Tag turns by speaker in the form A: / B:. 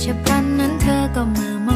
A: เฉพาะนั้นเธอก็มือม